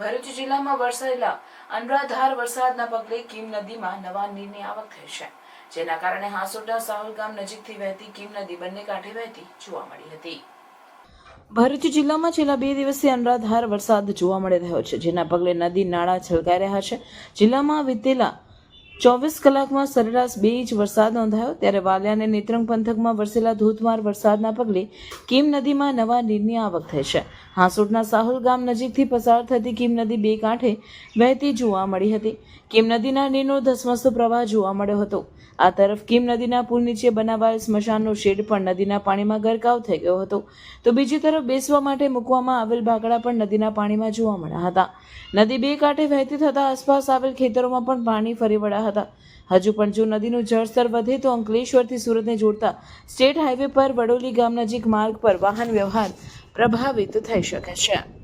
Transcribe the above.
ભરૂચ જિલ્લામાં વરસાયેલા અનરાધાર વરસાદના પગલે કીમ નદીમાં નવા નીરની આવક થઈ છે. જેના કારણે હાંસોટા સાહુલ ગામ નજીકથી વહેતી કીમ નદી બંને કાંઠે વહેતી જોવા મળી હતી. ભરૂચ જિલ્લામાં છેલ્લા બે દિવસથી અનરાધાર વરસાદ જોવા મળી રહ્યો છે, જેના પગલે નદી નાળા છલકાઈ રહ્યા છે. જિલ્લામાં વીતેલા ચોવીસ કલાકમાં સરેરાશ બે ઇંચ વરસાદ નોંધાયો ત્યારે વાલિયા અને નેત્રંગ પંથકમાં વરસેલા ધોધમાર વરસાદના પગલે કીમ નદીમાં નવા નીરની આવક થઈ છે. હાંસોટના સાહુલ ગામ નજીકથી પસાર થતી કીમ નદી બે કાંઠે વહેતી જોવા મળી હતી. કીમ નદીના નીરનો ધસમસતો પ્રવાહ જોવા મળ્યો હતો. આ તરફ કીમ નદીના પુલ નીચે બનાવાયેલ સ્મશાનનો શેડ પણ નદીના પાણીમાં ગરકાવ થઈ ગયો હતો. તો બીજી તરફ બેસવા માટે મૂકવામાં આવેલ ભાગડા પણ નદીના પાણીમાં જોવા મળ્યા હતા. નદી બે કાંઠે વહેતી થતાં આસપાસ આવેલ ખેતરોમાં પણ પાણી ફરી વળ્યા હતા. હજુ પણ જો નદીનું જળસ્તર વધે તો અંકલેશ્વરથી સુરતને જોડતા સ્ટેટ હાઈવે પર વડોલી ગામ નજીક માર્ગ પર વાહન વ્યવહાર પ્રભાવિત થઈ શકે છે.